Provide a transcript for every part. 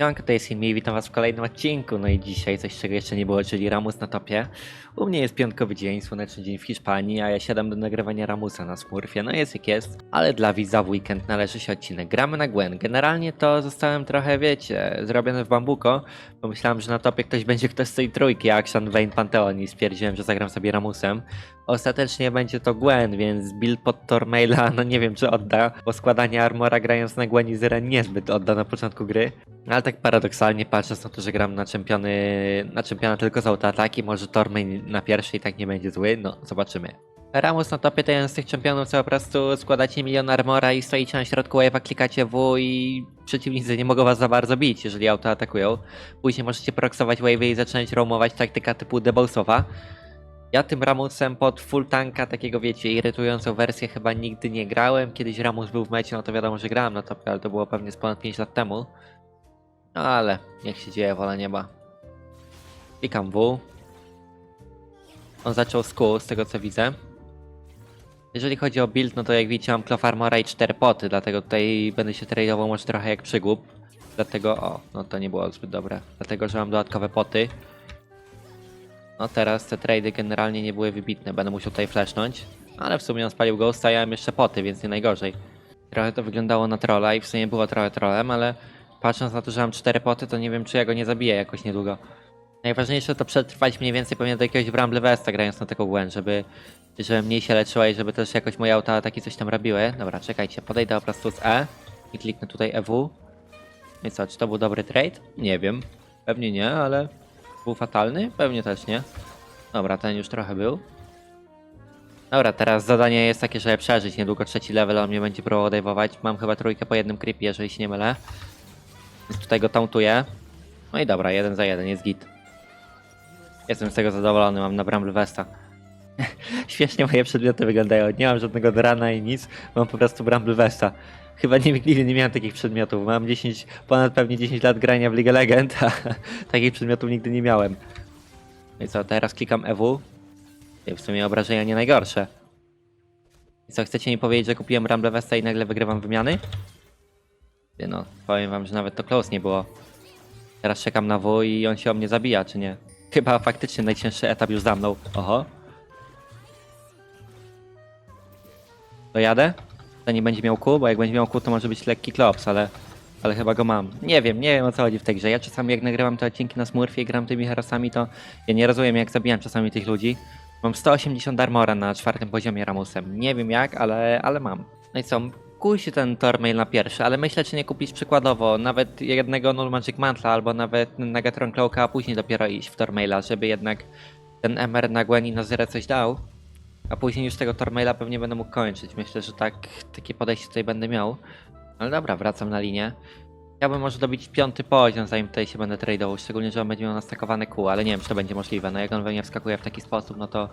Siemanko, to jest Hilmi, witam was w kolejnym odcinku. No i dzisiaj coś, czego jeszcze nie było, czyli Ramus na topie. U mnie jest piątkowy dzień, słoneczny dzień w Hiszpanii, a ja siadam do nagrywania Ramusa na Smurfie. No jest jak jest, ale dla widza w weekend należy się odcinek. Gramy na Gwen. Generalnie to zostałem trochę, wiecie, zrobiony w bambuko. Pomyślałem, że na topie ktoś będzie ktoś z tej trójki, Action, Vayne, Pantheon i stwierdziłem, że zagram sobie Ramusem. Ostatecznie będzie to Gwen, więc build pod Tormaila, no nie wiem czy odda, bo składanie armora grając na Gwen i Zyren niezbyt odda na początku gry. Ale tak paradoksalnie patrząc na to, że gram na czempiony, na czempiona tylko z autoataki, może Tormail na pierwszej tak nie będzie zły, no zobaczymy. Ramus na topie to jeden z tych czempionów, co po prostu składacie milion armora i stoicie na środku wave'a, klikacie W i przeciwnicy nie mogą was za bardzo bić, jeżeli auto atakują. Później możecie proksować wave'y i zacząć roamować taktyka typu debossowa. Ja tym Ramusem pod full tanka, takiego wiecie, irytującą wersję chyba nigdy nie grałem. Kiedyś Ramus był w mecie, no to wiadomo, że grałem na topie, ale to było pewnie z ponad 5 lat temu. Ale niech się dzieje, wola nieba. Klikam W. On zaczął z z tego co widzę. Jeżeli chodzi o build, no to jak widzicie mam Cloth i 4 poty, dlatego tutaj będę się tradeował może trochę jak przygłup. Dlatego, o, no to nie było zbyt dobre. Dlatego, że mam dodatkowe poty. No teraz te trady generalnie nie były wybitne, będę musiał tutaj flashnąć. Ale w sumie on spalił ghosta, ja mam jeszcze poty, więc nie najgorzej. Trochę to wyglądało na trolla i w sumie było trochę trollem, ale patrząc na to, że mam 4 poty, to nie wiem czy ja go nie zabiję jakoś niedługo. Najważniejsze to przetrwać mniej więcej pewnie do jakiegoś Bramble Vesta grając na taką Gwen, żeby, żeby mniej się leczyła i żeby też jakoś moje auta ataki coś tam robiły. Dobra, czekajcie, podejdę po prostu z E i kliknę tutaj EW. I co, czy to był dobry trade? Nie wiem. Pewnie nie, ale był fatalny? Pewnie też nie. Dobra, ten już trochę był. Dobra, teraz zadanie jest takie, żeby przeżyć niedługo trzeci level, on mnie będzie próbował odejmować. Mam chyba trójkę po jednym creepie, jeżeli się nie mylę. Więc tutaj go tauntuję. No i dobra, jeden za jeden, jest git. Jestem z tego zadowolony, mam na Bramble Vesta. Śmiesznie moje przedmioty wyglądają. Nie mam żadnego drana i nic, mam po prostu Bramble Vesta. Chyba nie, nigdy nie miałem takich przedmiotów. Mam 10, ponad pewnie 10 lat grania w League of Legend, a takich przedmiotów nigdy nie miałem. No i co, teraz klikam EW. I w sumie obrażenia nie najgorsze. I co, chcecie mi powiedzieć, że kupiłem Bramble Vesta i nagle wygrywam wymiany? No, powiem wam, że nawet to close nie było. Teraz czekam na W i on się o mnie zabija, czy nie? Chyba faktycznie najcięższy etap już za mną. Oho. Dojadę? To nie będzie miał kół, bo jak będzie miał kół, to może być lekki klops, ale, ale chyba go mam. Nie wiem, nie wiem o co chodzi w tej grze. Ja czasami jak nagrywam te odcinki na Smurfie i gram tymi herosami, to ja nie rozumiem jak zabijam czasami tych ludzi. Mam 180 armora na czwartym poziomie Ramusem. Nie wiem jak, ale, ale mam. No i co? Kuj się ten Tormail na pierwszy, ale myślę, czy nie kupić przykładowo nawet jednego Null Magic Mantla albo nawet Nagatron Cloaka, a później dopiero iść w Tormaila, żeby jednak ten MR na Gwen na Zyrę coś dał. A później już tego Tormaila pewnie będę mógł kończyć. Myślę, że tak, takie podejście tutaj będę miał. Ale dobra, wracam na linię. Chciałbym może dobić piąty poziom, zanim tutaj się będę tradeował, szczególnie, że on będzie miał nastakowane kół, ale nie wiem, czy to będzie możliwe. No jak on we mnie wskakuje w taki sposób, no to,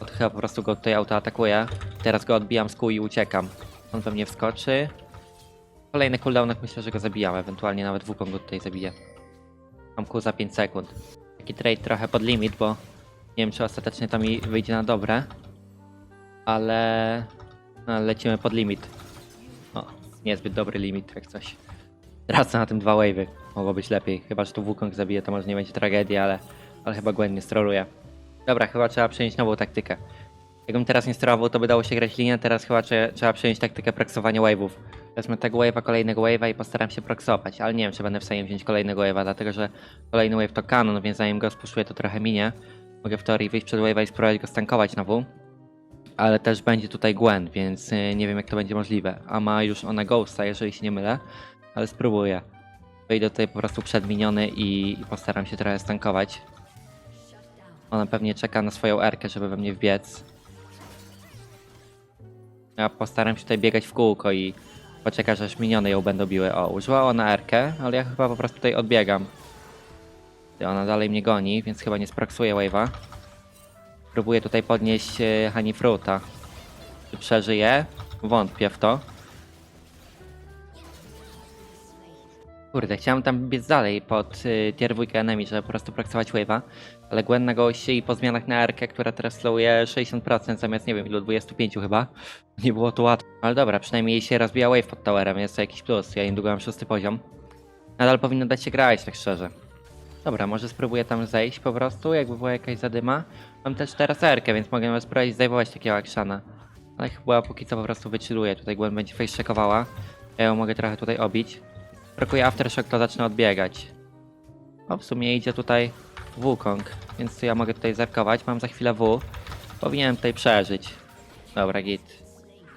to chyba po prostu go tutaj auto atakuje. Teraz go odbijam z kół i uciekam. On we mnie wskoczy. W kolejnych cooldownych myślę, że go zabijam, ewentualnie nawet wukong go tutaj zabiję. Mam kół za 5 sekund. Taki trade trochę pod limit, bo nie wiem, czy ostatecznie to mi wyjdzie na dobre. Ale... No, lecimy pod limit. O, niezbyt dobry limit, jak coś. Tracę na tym dwa wave'y. Mogło być lepiej. Chyba, że tu Wukong zabije, to może nie będzie tragedii, ale, ale chyba Gwen nie stroluje. Dobra, chyba trzeba przyjąć nową taktykę. Jakbym teraz nie sterował, to by dało się grać linię, teraz chyba trze- trzeba przyjąć taktykę proksowania wave'ów. Wezmę tego wave'a, kolejnego wave'a i postaram się proksować, ale nie wiem, czy będę w stanie wziąć kolejnego wave'a, dlatego że kolejny wave to kanon, więc zanim go spuszuję, to trochę minie. Mogę w teorii wyjść przed wave'a i spróbować go stankować W. Ale też będzie tutaj Gwen, więc y, nie wiem jak to będzie możliwe. A ma już ona Ghosta, jeżeli się nie mylę, ale spróbuję. Wejdę tutaj po prostu przedminiony i, i postaram się trochę stankować. Ona pewnie czeka na swoją erkę, żeby we mnie wbiec. Ja postaram się tutaj biegać w kółko i poczekać, aż miniony ją będą biły. O, użyła ona erkę, ale ja chyba po prostu tutaj odbiegam. Ona dalej mnie goni, więc chyba nie spraksuje wave'a. Próbuję tutaj podnieść e, Honey Fruita. Czy przeżyje? Wątpię w to. Kurde, chciałem tam biec dalej pod y, tier 2 enemy, żeby po prostu praktykować wave'a, ale Gwen na goście i po zmianach na Erkę, która teraz slowuje 60% zamiast, nie wiem, ilu, 25 chyba. Nie było to łatwo. Ale dobra, przynajmniej się rozbija wave pod towerem, jest to jakiś plus. Ja niedługo mam szósty poziom. Nadal powinno dać się grać, tak szczerze. Dobra, może spróbuję tam zejść po prostu, jakby była jakaś zadyma. Mam też teraz erkę, więc mogę nawet spróbować zdejmować takiego akshana. Ale chyba póki co po prostu wychilluję. Tutaj Gwen będzie face checkowała. Ja ją mogę trochę tutaj obić. Brakuje aftershock, to zacznę odbiegać. O, w sumie idzie tutaj Wukong, więc ja mogę tutaj zerkować. Mam za chwilę W. Powinienem tutaj przeżyć. Dobra, git.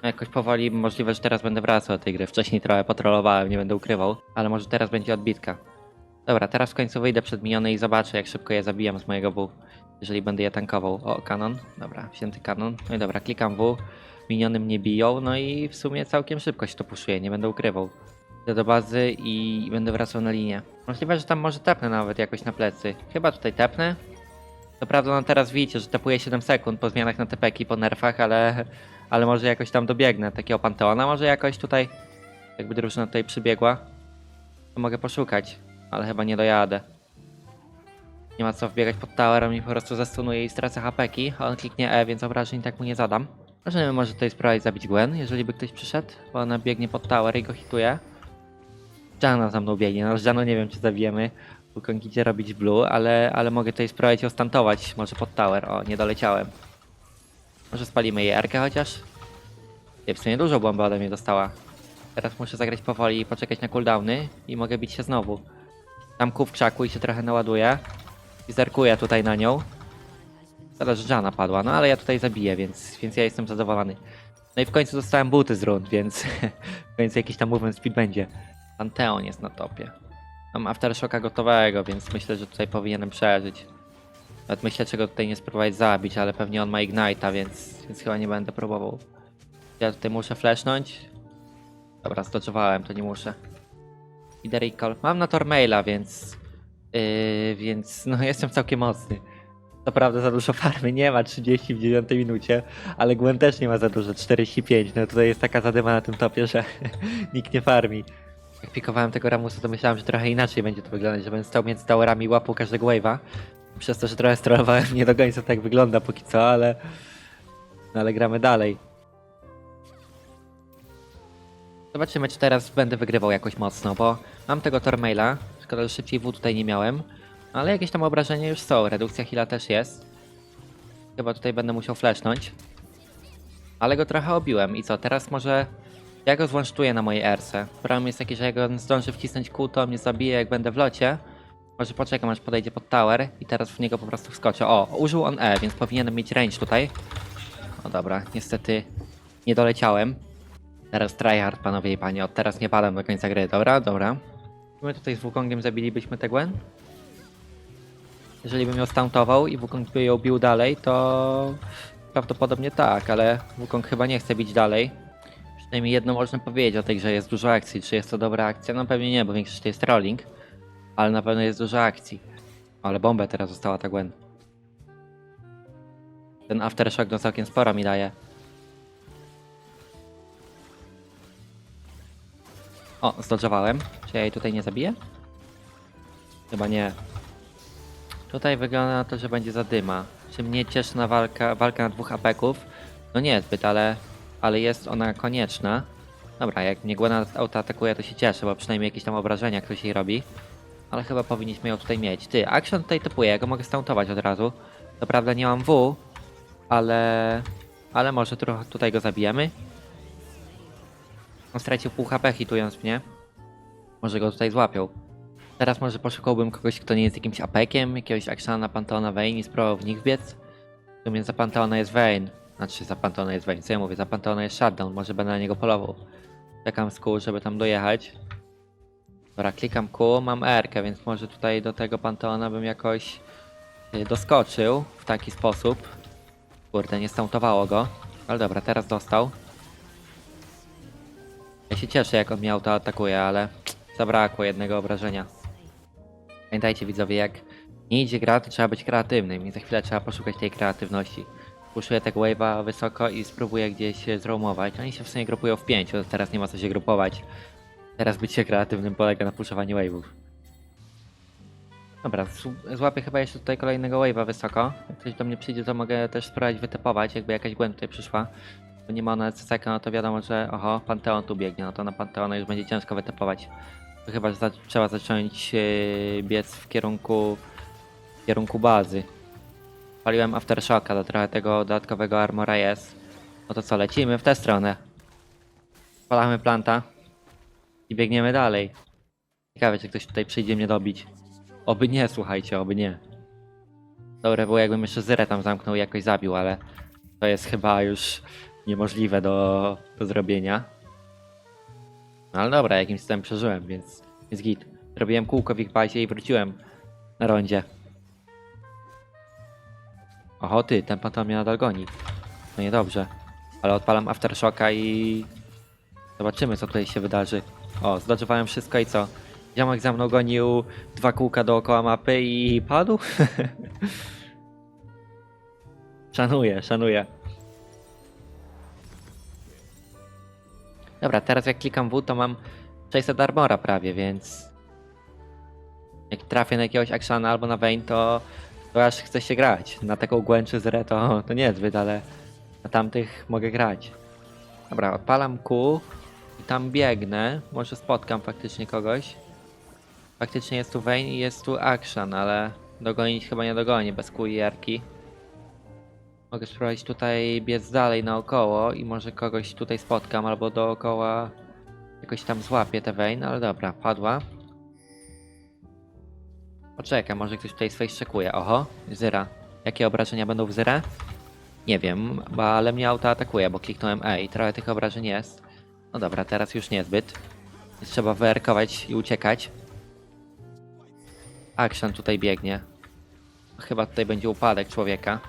No Jakoś powoli możliwe, że teraz będę wracał do tej gry. Wcześniej trochę patrolowałem, nie będę ukrywał, ale może teraz będzie odbitka. Dobra, teraz w końcu wyjdę przed miniony i zobaczę, jak szybko je zabijam z mojego W. Jeżeli będę je tankował. O, kanon. Dobra, wzięty kanon. No i dobra, klikam W. Miniony mnie biją, no i w sumie całkiem szybko się to puszuje, nie będę ukrywał. Idę do bazy i będę wracał na linię. Możliwe, że tam może tepnę nawet jakoś na plecy. Chyba tutaj tepnę. Co prawda no teraz widzicie, że tepuję 7 sekund po zmianach na tepeki, po nerfach, ale, ale może jakoś tam dobiegnę takiego Panteona. Może jakoś tutaj, jakby drużyna tutaj przybiegła, to mogę poszukać, ale chyba nie dojadę. Nie ma co wbiegać pod towerem i po prostu zastunuję i stracę hapeki. On kliknie E, więc obrażeń tak mu nie zadam. Możemy może tutaj spróbować zabić Gwen, jeżeli by ktoś przyszedł, bo ona biegnie pod tower i go hituje. Jana za mną biegnie, no z Janą nie wiem czy zabijemy. Idzie robić blue, ale, ale mogę tutaj spróbować ją stantować, może pod tower. O, nie doleciałem. Może spalimy jej erkę chociaż? Nie, w sumie dużo bomby ode mnie dostała. Teraz muszę zagrać powoli i poczekać na cooldowny i mogę bić się znowu. Tam ku w krzaku i się trochę naładuję. I zerkuję tutaj na nią. Że Jana padła, no ale ja tutaj zabiję, więc, więc ja jestem zadowolony. No i w końcu dostałem buty z rund, więc w końcu jakiś tam movement speed będzie. Panteon jest na topie. Mam aftershocka gotowego, więc myślę, że tutaj powinienem przeżyć. Nawet myślę, czego tutaj nie spróbować zabić, ale pewnie on ma Ignite'a, więc, więc chyba nie będę próbował. Ja tutaj muszę flashnąć. Dobra, zdodżowałem, to nie muszę. Idę recall. Mam na Tormaila, więc... Yy, więc no jestem całkiem mocny. To prawda za dużo farmy nie ma, 30 w 9 minucie, ale Gwen też nie ma za dużo, 45. No tutaj jest taka zadyma na tym topie, że nikt nie farmi. Jak pikowałem tego Ramusa, to myślałem, że trochę inaczej będzie to wyglądać, że będę stał między towerami łapał każdego wave'a. Przez to, że trochę strollowałem, nie do końca tak wygląda póki co, ale... No ale gramy dalej. Zobaczymy, czy teraz będę wygrywał jakoś mocno, bo mam tego Tormaila. Szkoda, że szybciej W tutaj nie miałem. Ale jakieś tam obrażenia już są, redukcja heala też jest. Chyba tutaj będę musiał flashnąć. Ale go trochę obiłem i co, teraz może... Ja go złącztuję na mojej erce. Problem jest taki, że jak on zdąży wcisnąć kół, to mnie zabije jak będę w locie. Może poczekam aż podejdzie pod tower i teraz w niego po prostu wskoczę. O, użył on E, więc powinienem mieć range tutaj. O dobra, niestety nie doleciałem. Teraz tryhard, panowie i panie. Od teraz nie padam do końca gry. Dobra, dobra. My tutaj z Wukongiem zabilibyśmy tę Gwen. Jeżeli bym ją stuntował i Wukong by ją bił dalej, to prawdopodobnie tak, ale Wukong chyba nie chce bić dalej. Przynajmniej jedno można powiedzieć o tej grze, jest dużo akcji. Czy jest to dobra akcja? No pewnie nie, bo większość to jest trolling. Ale na pewno jest dużo akcji. Ale bombę teraz została ta Gwen. Ten aftershock no całkiem sporo mi daje. O, zdodżowałem. Czy ja jej tutaj nie zabiję? Chyba nie. Tutaj wygląda na to, że będzie zadyma. Czy mnie cieszy na walka, walka na dwóch apeków? No nie zbyt, ale, ale jest ona konieczna. Dobra, jak mnie Gwena auto atakuje, to się cieszę, bo przynajmniej jakieś tam obrażenia ktoś jej robi. Ale chyba powinniśmy ją tutaj mieć. Ty, Action tutaj typuje, ja go mogę stuntować od razu. To prawda nie mam W, ale... Ale może trochę tutaj go zabijemy. On stracił pół HP hitując mnie. Może go tutaj złapią. Teraz może poszukałbym kogoś, kto nie jest jakimś apekiem, jakiegoś Actiona, Panteona, Vayne i spróbował w nich biec. W sumie za jest Vayne. Znaczy za Panteona jest co ja mówię? Za Panteona jest Shutdown, może będę na niego polował. Czekam z kół, żeby tam dojechać. Dobra, klikam kół, mam R, więc może tutaj do tego Panteona bym jakoś y, doskoczył w taki sposób. Kurde, nie stuntowało go. Ale dobra, teraz dostał. Ja się cieszę, jak on miał to atakuje, ale zabrakło jednego obrażenia. Pamiętajcie widzowie, jak nie idzie gra, to trzeba być kreatywnym i za chwilę trzeba poszukać tej kreatywności. Puszuję tego wave'a wysoko i spróbuję gdzieś zroumować. Oni się w sumie grupują w pięciu, teraz nie ma co się grupować. Teraz bycie kreatywnym polega na puszowaniu wave'ów. Dobra, złapię chyba jeszcze tutaj kolejnego wave'a wysoko. Jak ktoś do mnie przyjdzie, to mogę też spróbować wytypować, jakby jakaś Gwen tutaj przyszła. Bo nie ma ona CCK, no to wiadomo, że oho, Panteon tu biegnie, no to na Panteona już będzie ciężko wytypować. Chyba za, trzeba zacząć yy, biec w kierunku, w kierunku bazy. Paliłem Aftershocka, to trochę tego dodatkowego armora jest. No to co, lecimy w tę stronę. Palamy planta i biegniemy dalej. Ciekawe, czy ktoś tutaj przyjdzie mnie dobić. Oby nie, słuchajcie, oby nie. Dobre było jakbym jeszcze Zyrę tam zamknął i jakoś zabił, ale to jest chyba już niemożliwe do, do zrobienia. No ale dobra, jakimś cudem przeżyłem, więc jest git. Zrobiłem kółko w ich bazie i wróciłem na rondzie. Oho ty, ten pan to mnie nadal goni. No niedobrze. Ale odpalam Aftershocka i... Zobaczymy co tutaj się wydarzy. O, zdodżowałem wszystko i co? Ziomek za mną gonił dwa kółka dookoła mapy i padł? szanuję, szanuję. Dobra, teraz jak klikam W, to mam 600 armora prawie, więc... Jak trafię na jakiegoś Akshana albo na Vayne, to, to aż chce się grać. Na taką głęczy zrę to, to niezbyt, ale na tamtych mogę grać. Dobra, odpalam Q i tam biegnę. Może spotkam faktycznie kogoś. Faktycznie jest tu Vayne i jest tu Akshan, ale dogonić chyba nie dogoni bez Q i Jarki. Mogę spróbować tutaj biec dalej naokoło i może kogoś tutaj spotkam albo dookoła jakoś tam złapię te Vayne, ale dobra, padła. Poczekaj, może ktoś tutaj swoich szykuje. Oho, Zyra. Jakie obrażenia będą w Zyrę? Nie wiem, ale mnie auto atakuje, bo kliknąłem E i trochę tych obrażeń jest. No dobra, teraz już niezbyt. Trzeba wyerkować i uciekać. Action tutaj biegnie. Chyba tutaj będzie upadek człowieka.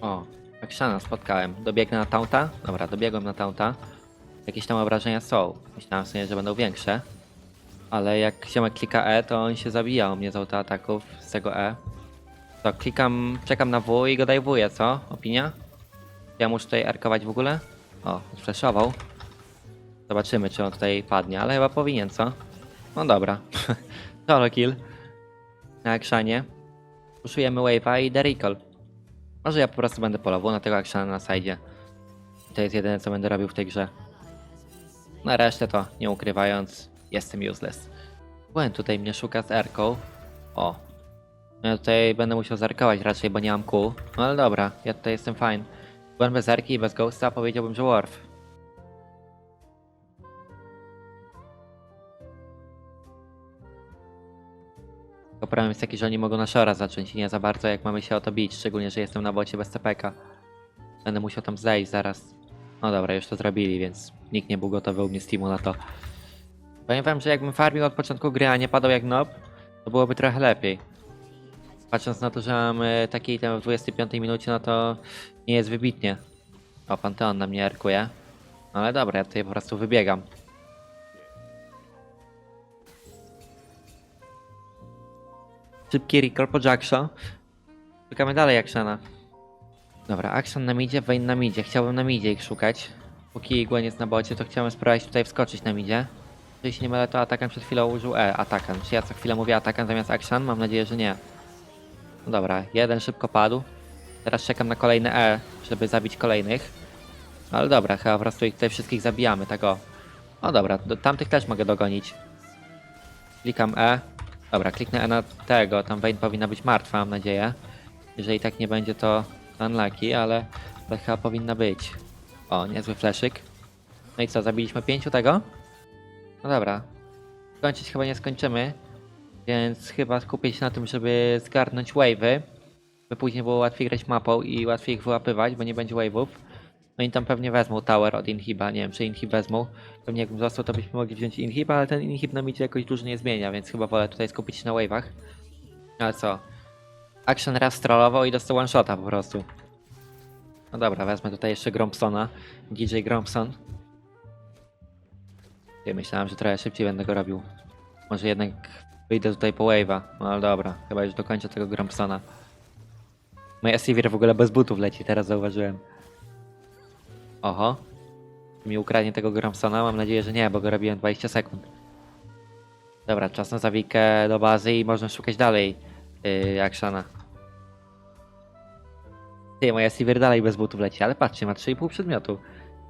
O, Actiona spotkałem. Dobiegnę na taunta? Dobra, dobiegłem na taunta. Jakieś tam obrażenia są. Myślałem sobie, że będą większe. Ale jak ziomek klika E, to on się zabija u mnie z autoataków z tego E. To klikam, czekam na W i go dajwuję, co? Opinia? Ja muszę tutaj erkować w ogóle? O, flashował. Zobaczymy, czy on tutaj padnie, ale chyba powinien, co? No dobra. Solo kill. Na Akshanie. Puszujemy wave'a i recall. Może ja po prostu będę polował na tego Akshana na side. To jest jedyne, co będę robił w tej grze. Na resztę to, nie ukrywając, jestem useless. Gwen tutaj mnie szuka z Erką. O. No ja tutaj będę musiał zerkować raczej, bo nie mam kół. No ale dobra, ja tutaj jestem fine. Gwen bez Erki i bez Ghosta powiedziałbym, że Worf. Tylko problem jest taki, że oni mogą na Shora zacząć i nie za bardzo jak mamy się o to bić, szczególnie, że jestem na bocie bez CPK. Będę musiał tam zejść zaraz. No dobra, już to zrobili, więc nikt nie był gotowy u mnie z teamu na to. Powiem wam, że jakbym farmił od początku gry, a nie padał jak nob, to byłoby trochę lepiej. Patrząc na to, że mamy taki item w 25 minucie, no to nie jest wybitnie. O, Panteon na mnie erkuje. Ale dobra, ja tutaj po prostu wybiegam. Szybki recall po Jackshaw. Szukamy dalej Actiona. Dobra, Action na midzie, Vayne na midzie. Chciałbym na midzie ich szukać. Póki Gwen jest na bocie, to chciałem spróbować tutaj wskoczyć na midzie. Się nie mylę, to Atakan przed chwilą użył E, Atakan. Czy ja co chwilę mówię Atakan zamiast Action? Mam nadzieję, że nie. No dobra, jeden szybko padł. Teraz czekam na kolejne E, żeby zabić kolejnych. No Ale dobra, chyba po prostu ich tutaj wszystkich zabijamy, tak o. O dobra, do tamtych też mogę dogonić. Klikam E. Dobra, kliknę E na tego, tam Vayne powinna być martwa, mam nadzieję. Jeżeli tak nie będzie, to unlucky, ale, ale chyba powinna być. O, niezły fleszyk. No i co, zabiliśmy pięciu tego? No dobra. Kończyć chyba nie skończymy, więc chyba skupię się na tym, żeby zgarnąć wave'y, by później było łatwiej grać mapą i łatwiej ich wyłapywać, bo nie będzie wave'ów. No i tam pewnie wezmą tower od Inhiba, nie wiem czy Inhib wezmą. Pewnie jakbym został, to byśmy mogli wziąć Inhiba, ale ten Inhib na micie jakoś dużo nie zmienia, więc chyba wolę tutaj skupić się na wave'ach. Ale co? Action raz strollował i dostał one shota po prostu. No dobra, wezmę tutaj jeszcze Grompsona. DJ Grompson. Ja myślałem, że trochę szybciej będę go robił. Może jednak wyjdę tutaj po wave'a. No ale dobra, chyba już dokończę tego Grompsona. Moja Sivir w ogóle bez butów leci, teraz zauważyłem. Oho. Mi ukradnie tego Grompsona? Mam nadzieję, że nie, bo go robiłem 20 sekund. Dobra, czas na zawikę do bazy i można szukać dalej yy, Akshana. Ty, moja Sivir dalej bez butów leci, ale patrzcie, ma 3,5 przedmiotu.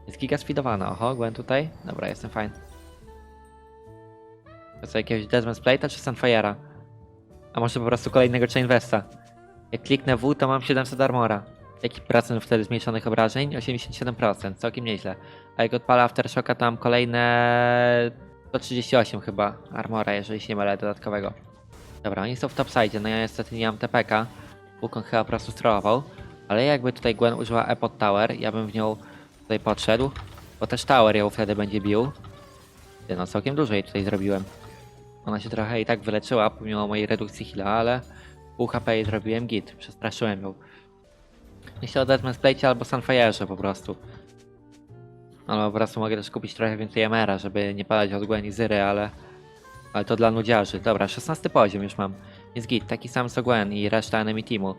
Jest giga speedowana. Oho, Gwen tutaj. Dobra, jestem fine. To co, jakiegoś Desmond Plate'a czy Sunfire'a? A może po prostu kolejnego Chainvesta? Jak kliknę W, to mam 700 armora. Jaki procent wtedy zmniejszonych obrażeń? 87%, całkiem nieźle. A jak odpala Aftershocka, to mam kolejne 138 chyba armora, jeżeli się nie mylę, dodatkowego. Dobra, oni są w topside, no ja niestety nie mam TPK. Wukong chyba po prostu strollował. Ale jakby tutaj Gwen użyła E pod tower, ja bym w nią tutaj podszedł. Bo też tower ją wtedy będzie bił. No całkiem dużo jej tutaj zrobiłem. Ona się trochę i tak wyleczyła pomimo mojej redukcji heal'a, ale pół HP zrobiłem git. Przestraszyłem ją. Myślę o Deadman's Plate albo Sunfire'ze po prostu. Albo po prostu mogę też kupić trochę więcej Emera, żeby nie padać od Gwen Zyry, ale... Ale to dla nudziarzy. Dobra, 16 poziom już mam. Jest git, taki sam co Gwen i reszta enemy teamu.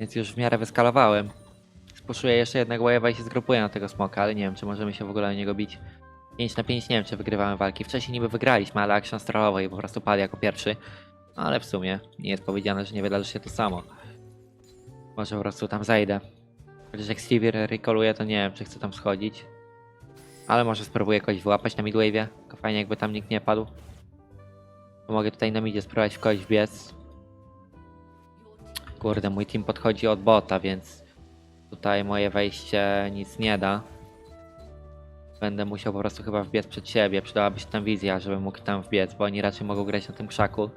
Więc już w miarę wyskalowałem. Spuszuję jeszcze jednego wave'a i się zgrupuję na tego smoka, ale nie wiem, czy możemy się w ogóle na niego bić. 5 na 5 nie wiem, czy wygrywamy walki. Wcześniej niby wygraliśmy, ale Action strollował i po prostu padł jako pierwszy. No, ale w sumie nie jest powiedziane, że nie wydarzy się to samo. Może po prostu tam zajdę. Chociaż jak Stevie rekoluje, to nie wiem, czy chcę tam schodzić. Ale może spróbuję kogoś wyłapać na midwave'ie. Tylko fajnie jakby tam nikt nie padł. To mogę tutaj na midzie spróbować w kogoś wbiec. Kurde, mój team podchodzi od bota, więc tutaj moje wejście nic nie da. Będę musiał po prostu chyba wbiec przed siebie. Przydałaby się tam wizja, żebym mógł tam wbiec, bo oni raczej mogą grać na tym krzaku.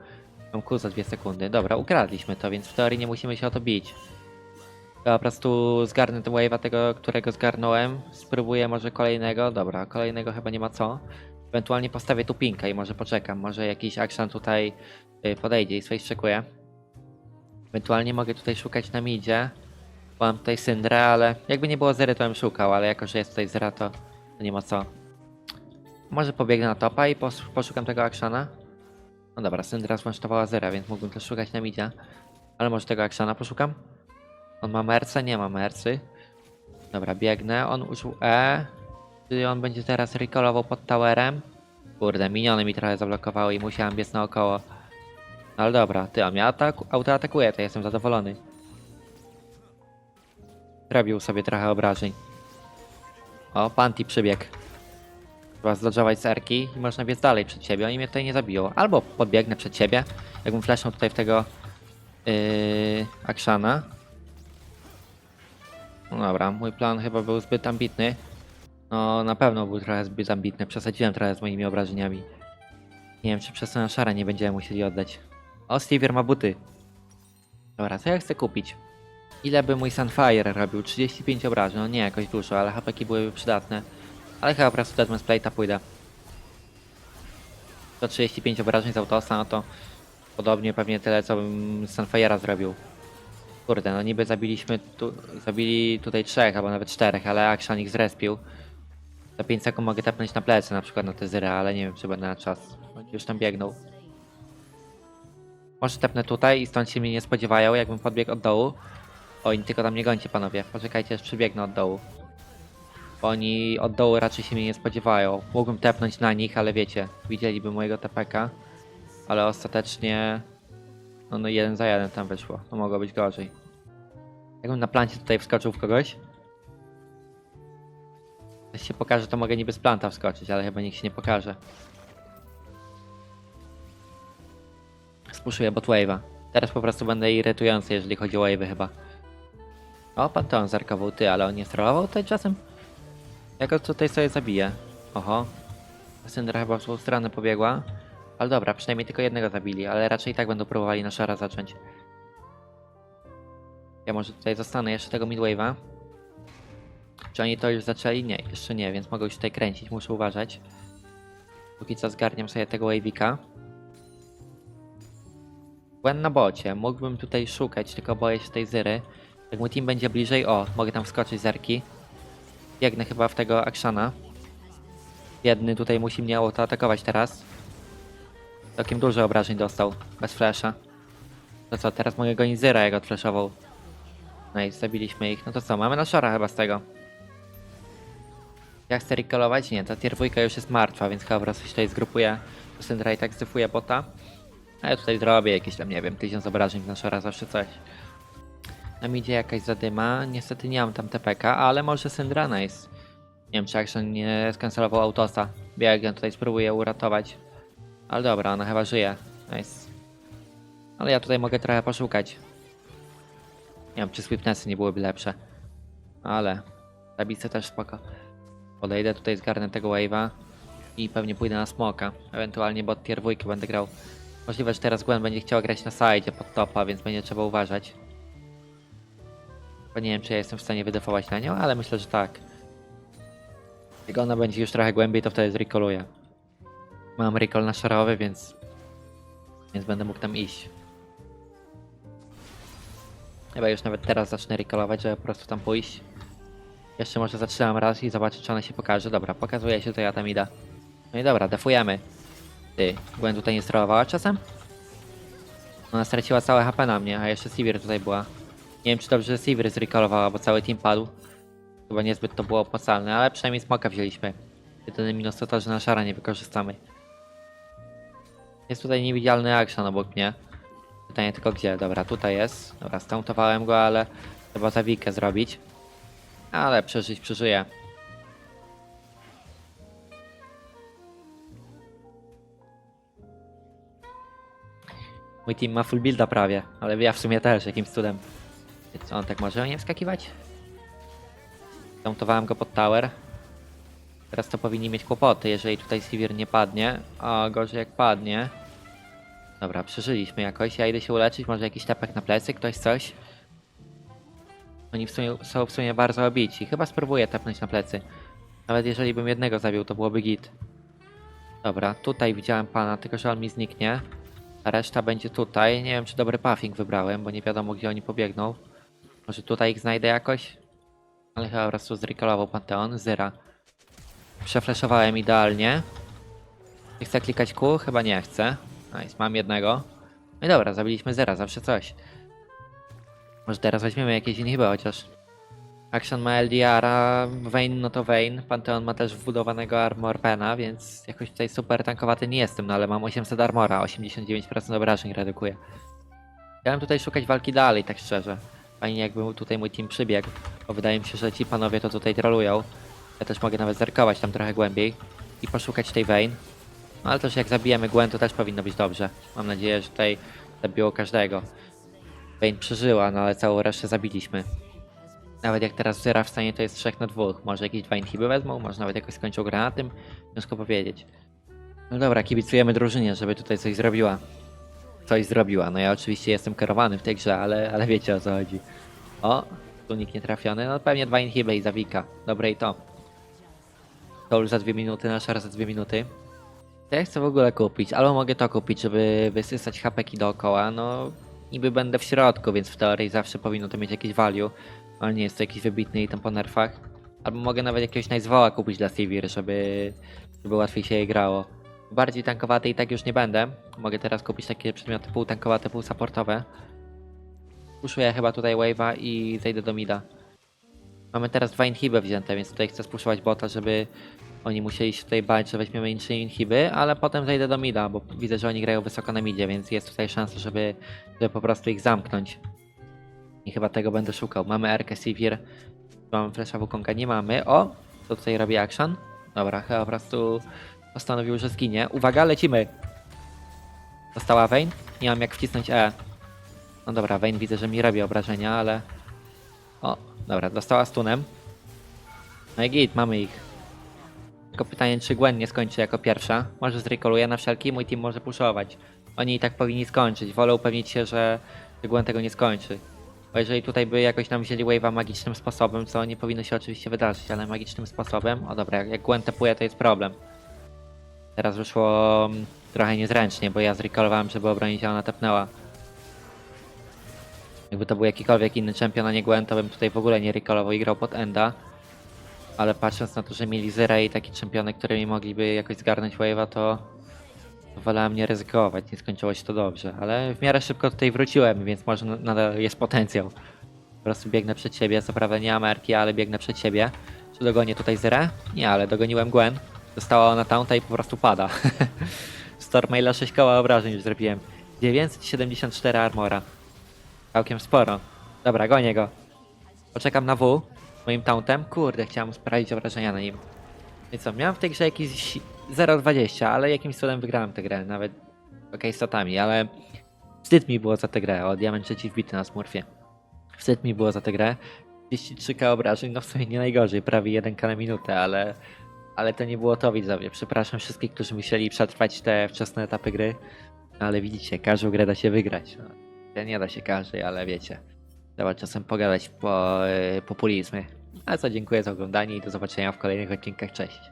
Mam kół za dwie sekundy. Dobra, ukradliśmy to, więc w teorii nie musimy się o to bić. Ja po prostu zgarnę ten wave'a tego, którego zgarnąłem. Spróbuję może kolejnego. Dobra, kolejnego chyba nie ma co. Ewentualnie postawię tu pinka i może poczekam. Może jakiś action tutaj y, podejdzie i swoich szykuje. Ewentualnie mogę tutaj szukać na midzie. Bo mam tutaj Syndrę, ale jakby nie było zery, to bym szukał, ale jako, że jest tutaj zera, to, to nie ma co. Może pobiegnę na topa i pos poszukam tego actiona. No dobra, Syndra zwansztowała zera, więc mógłbym też szukać na midzie. Ale może tego actiona poszukam? On ma merce? Nie ma mercy. Dobra, biegnę. On użył E. Czy on będzie teraz recallował pod towerem? Kurde, miniony mi trochę zablokowały i musiałem biec naokoło. No Ale dobra, ty, on mnie atak autoatakuje, to jestem zadowolony. Robił sobie trochę obrażeń. O, Panty przybiegł. Trzeba zdodżować z erki i można biec dalej przed siebie. Oni mnie tutaj nie zabiją. Albo podbiegnę przed siebie, jakbym flashnął tutaj w tego yy, Akshana. No dobra, mój plan chyba był zbyt ambitny. No, na pewno był trochę zbyt ambitny. Przesadziłem trochę z moimi obrażeniami. Nie wiem, czy przez to na szara nie będziemy musieli oddać. O, Stevier ma buty. Dobra, co ja chcę kupić? Ile by mój Sunfire robił? 35 obrażeń. No nie jakoś dużo, ale hapeki byłyby przydatne. Ale chyba po prostu Deadman's Plate'a pójdę. To 35 obrażeń z autosa, no to podobnie pewnie tyle, co bym Sunfire'a zrobił. Kurde, no niby zabiliśmy tu, zabili tutaj trzech, albo nawet czterech, ale Action ich zrespił. Za 5 sekund mogę tapnąć na plecy, na przykład na te zyry, ale nie wiem, czy będę na czas. Już tam biegną. Może tepnę tutaj i stąd się mnie nie spodziewają, jakbym podbiegł od dołu. Oj, tylko tam nie gońcie panowie, poczekajcie aż przybiegnę od dołu. Bo oni od dołu raczej się mnie nie spodziewają. Mógłbym tepnąć na nich, ale wiecie, widzieliby mojego TPK. Ale ostatecznie... No, no jeden za jeden tam wyszło, to mogło być gorzej. Jakbym na plancie tutaj wskoczył w kogoś? Jeśli się pokaże, to mogę niby z planta wskoczyć, ale chyba nikt się nie pokaże. Spuszuję bot wave'a. Teraz po prostu będę irytujący, jeżeli chodzi o wave'y chyba. O, Panteon zarkował ty, ale on nie strollował tutaj czasem? Jak go tutaj sobie zabije? Oho. Syndra chyba w złą stronę pobiegła. Ale dobra, przynajmniej tylko jednego zabili, ale raczej i tak będą próbowali na szara zacząć. Ja może tutaj zostanę jeszcze tego midwave'a. Czy oni to już zaczęli? Nie, jeszcze nie, więc mogą już tutaj kręcić, muszę uważać. Póki co zgarniam sobie tego wave'ika. Gwen na bocie, mógłbym tutaj szukać, tylko boję się tej zyry. Jak mój team będzie bliżej, o, mogę tam wskoczyć zerki. Biegnę chyba w tego Akshana. Jedny tutaj musi mnie atakować teraz. Całkiem dużo obrażeń dostał, bez flasha. To co, teraz mogę gonić Zyra, jak odflashował. No i zabiliśmy ich. No to co, mamy na szara chyba z tego. Ja chcę recallować? Nie, ta tier 2 już jest martwa, więc chyba po prostu się tutaj zgrupuję. Syndra i tak zdyfuje bota. A ja tutaj zrobię jakieś tam, nie wiem, tysiąc obrażeń na szara, zawsze coś. Nam idzie jakaś zadyma. Niestety nie mam tam TPK, ale może Syndra nice. Nie wiem, czy Action nie skancelował autosa. Biegnę, tutaj spróbuję uratować. Ale dobra, ona chyba żyje. Nice. Ale ja tutaj mogę trochę poszukać. Nie wiem, czy Swiftnessy nie byłyby lepsze. Ale tablice też spoko. Podejdę tutaj, zgarnę tego wave'a i pewnie pójdę na smoka. Ewentualnie bot tier 2 będę grał. Możliwe, że teraz Gwen będzie chciała grać na side pod topa, więc będzie trzeba uważać. Bo nie wiem, czy ja jestem w stanie wydefować na nią, ale myślę, że tak. Jak ona będzie już trochę głębiej, to wtedy zrecoluję. Mam recall na szarowy, więc... Więc będę mógł tam iść. Chyba już nawet teraz zacznę recallować, żeby po prostu tam pójść. Jeszcze może zatrzymam raz i zobaczę, czy ona się pokaże. Dobra, pokazuje się, to ja tam idę. No i dobra, defujemy. Ty, Gwen tutaj nie sterowała czasem? Ona straciła całe HP na mnie, a jeszcze Sivir tutaj była. Nie wiem, czy dobrze, że Sivir zrecallowała, bo cały team padł. Chyba niezbyt to było opłacalne, ale przynajmniej smoka wzięliśmy. Jedyny minus to to, że na szara nie wykorzystamy. Jest tutaj niewidzialny action obok mnie. Pytanie tylko gdzie? Dobra, tutaj jest. Dobra, stątowałem go, ale trzeba zawikę zrobić. Ale przeżyć przeżyję. Mój team ma full builda prawie, ale ja w sumie też jakimś cudem. On tak może nie wskakiwać? Stątowałem go pod tower. Teraz to powinni mieć kłopoty, jeżeli tutaj Sivir nie padnie. A gorzej jak padnie. Dobra, przeżyliśmy jakoś. Ja idę się uleczyć, może jakiś tepek na plecy, ktoś coś. Oni w sumie, są w sumie bardzo obici. Chyba spróbuję tepnąć na plecy. Nawet jeżeli bym jednego zabił, to byłoby git. Dobra, tutaj widziałem pana, tylko że on mi zniknie. A reszta będzie tutaj. Nie wiem, czy dobry puffing wybrałem, bo nie wiadomo, gdzie oni pobiegną. Może tutaj ich znajdę jakoś? Ale chyba po prostu zrecallował Panteon. Zyra. Przefleszowałem idealnie. Nie chcę klikać Q? Chyba nie chcę. Nice, mam jednego. No i dobra, zabiliśmy zera, zawsze coś. Może teraz weźmiemy jakieś inhiby chociaż. Action ma LDR-a, Vayne no to Vayne, Pantheon ma też wbudowanego Armor Pena, więc jakoś tutaj super tankowaty nie jestem, no ale mam 800 armora, 89% obrażeń redukuje. Chciałem tutaj szukać walki dalej, tak szczerze. Fajnie jakby tutaj mój team przybiegł, bo wydaje mi się, że ci panowie to tutaj trolują. Ja też mogę nawet zerkować tam trochę głębiej i poszukać tej Vayne. No ale też jak zabijemy Gwen, to też powinno być dobrze. Mam nadzieję, że tutaj zabiło każdego. Vayne przeżyła, no ale całą resztę zabiliśmy. Nawet jak teraz Zera w stanie to jest 3 na 2. Może jakieś dwa inhiby wezmą, może nawet jakoś skończą granatem. Ciężko powiedzieć. No dobra, kibicujemy drużynie, żeby tutaj coś zrobiła. Coś zrobiła. No ja oczywiście jestem kierowany w tej grze, ale, ale wiecie o co chodzi. O, tu nikt nie trafiony. No pewnie dwa inhiby i zawika. Dobre i to. To już za dwie minuty, nasz raz za dwie minuty. Ja chcę w ogóle kupić, albo mogę to kupić, żeby wysysać hapeki dookoła, no niby będę w środku, więc w teorii zawsze powinno to mieć jakieś value, ale nie jest to jakiś wybitny item po nerfach. Albo mogę nawet jakiegoś Nightwoła kupić dla Sivir, żeby, żeby łatwiej się je grało. Bardziej tankowaty i tak już nie będę. Mogę teraz kupić takie przedmioty półtankowate, półsupportowe. Puszuję chyba tutaj wave'a i zejdę do mida. Mamy teraz dwa inhiby wzięte, więc tutaj chcę spuszować bota, żeby oni musieli się tutaj bać, że weźmiemy inne inhiby, ale potem zejdę do mida, bo widzę, że oni grają wysoko na midzie, więc jest tutaj szansa, żeby, żeby po prostu ich zamknąć. I chyba tego będę szukał. Mamy Erkę Sivir, mamy Flasha Wukonga, nie mamy. O! Co tutaj robi action? Dobra, chyba po prostu postanowił, że zginie. Uwaga, lecimy! Dostała Vayne? Nie mam jak wcisnąć E. No dobra, Vayne widzę, że mi robi obrażenia, ale... O, dobra, dostała stunem. No i git, mamy ich. Tylko pytanie, czy Gwen nie skończy jako pierwsza. Może zrekoluje na wszelki, mój team może puszować. Oni i tak powinni skończyć. Wolę upewnić się, że Gwen tego nie skończy. Bo jeżeli tutaj by jakoś nam wzięli wave'a magicznym sposobem, co nie powinno się oczywiście wydarzyć, ale magicznym sposobem, o dobra, jak- Gwen tepuje, to jest problem. Teraz wyszło mm, trochę niezręcznie, bo ja zrekolowałem, żeby obronić, a ona tepnęła. Jakby to był jakikolwiek inny czempion, a nie Gwen, to bym tutaj w ogóle nie recallował i grał pod Enda. Ale patrząc na to, że mieli Zyra i takie czempiony, którymi mogliby jakoś zgarnąć wave'a, to wolałem nie ryzykować, nie skończyło się to dobrze. Ale w miarę szybko tutaj wróciłem, więc może na- nadal jest potencjał. Po prostu biegnę przed siebie, co prawda nie Amerki, ale biegnę przed siebie. Czy dogonię tutaj Zyrę? Nie, ale dogoniłem Gwen. Dostała ona taunta i po prostu pada. Stormaila 6 koła obrażeń już zrobiłem. 974 armora. Całkiem sporo. Dobra, gonię go. Poczekam na W moim tauntem. Kurde, chciałem sprawdzić obrażenia na nim. I co, miałem w tej grze jakieś 0,20, ale jakimś cudem wygrałem tę grę, nawet okej statami, ale wstyd mi było za tę grę, o diament trzeci wbity na smurfie. Wstyd mi było za tę grę. 33k obrażeń, no w sumie nie najgorzej, prawie 1k na minutę, ale, ale to nie było to widzowie. Przepraszam wszystkich, którzy musieli przetrwać te wczesne etapy gry, ale widzicie, każdą grę da się wygrać. No, nie da się każdej, ale wiecie, trzeba czasem pogadać po populizmie. A co, dziękuję za oglądanie i do zobaczenia w kolejnych odcinkach, cześć.